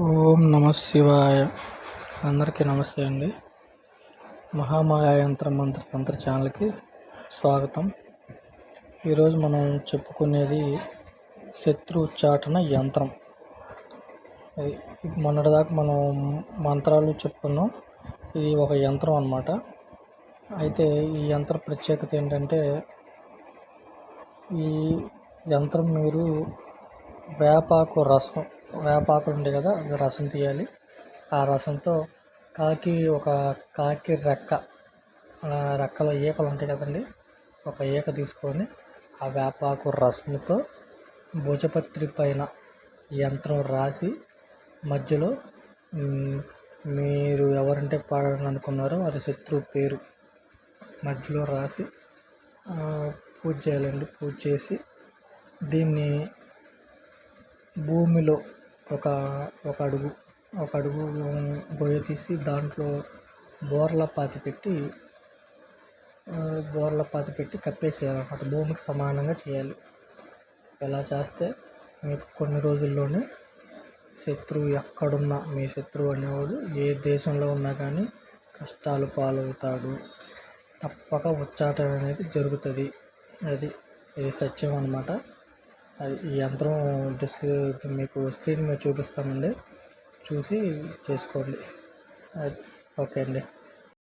ఓం నమ శివాయ. అందరికీ నమస్తే అండి. మహామాయ యంత్ర మంత్ర తంత్ర ఛానల్కి స్వాగతం. ఈరోజు మనం చెప్పుకునేది శత్రు ఉచ్చాటన యంత్రం. మొన్నటిదాకా మనం మంత్రాలు చెప్పుకున్నాం. ఇది ఒక యంత్రం అన్నమాట. అయితే ఈ యంత్ర ప్రత్యేకత ఏంటంటే ఈ యంత్రం మీరు వేపాకు రసం వేపాకులు ఉంటాయి కదా అది రసం తీయాలి. ఆ రసంతో కాకి ఒక కాకి రెక్క ఆ రెక్కలో ఈకలు ఉంటాయి కదండి ఒక ఈక తీసుకొని ఆ వేపాకు రసంతో భుజపత్రి పైన యంత్రం రాసి మధ్యలో మీరు ఎవరంటే పాడాలనుకున్నారో వారి శత్రువు పేరు మధ్యలో రాసి పూజ చేయాలండి. పూజ చేసి దీన్ని భూమిలో ఒక ఒక అడుగు ఒక అడుగు గొయ్య తీసి దాంట్లో బోర్ల పాతి పెట్టి ఆ, బోర్ల పాతి పెట్టి కప్పేసేయాలన్నమాట. భూమికి సమానంగా చేయాలి. ఎలా చేస్తే మీకు కొన్ని రోజుల్లోనే శత్రువు ఎక్కడున్నా మీ శత్రువు అనేవాడు ఏ దేశంలో ఉన్నా కానీ కష్టాలు పాలవుతాడు. తప్పక ఉచ్చాటన అనేది జరుగుతుంది. అది ఇది సత్యం అనమాట ఈ యంత్రం డిస్ మీకు స్క్రీన్ మీద చూపిస్తామండి. చూసి చేసుకోండి. ఓకే అండి.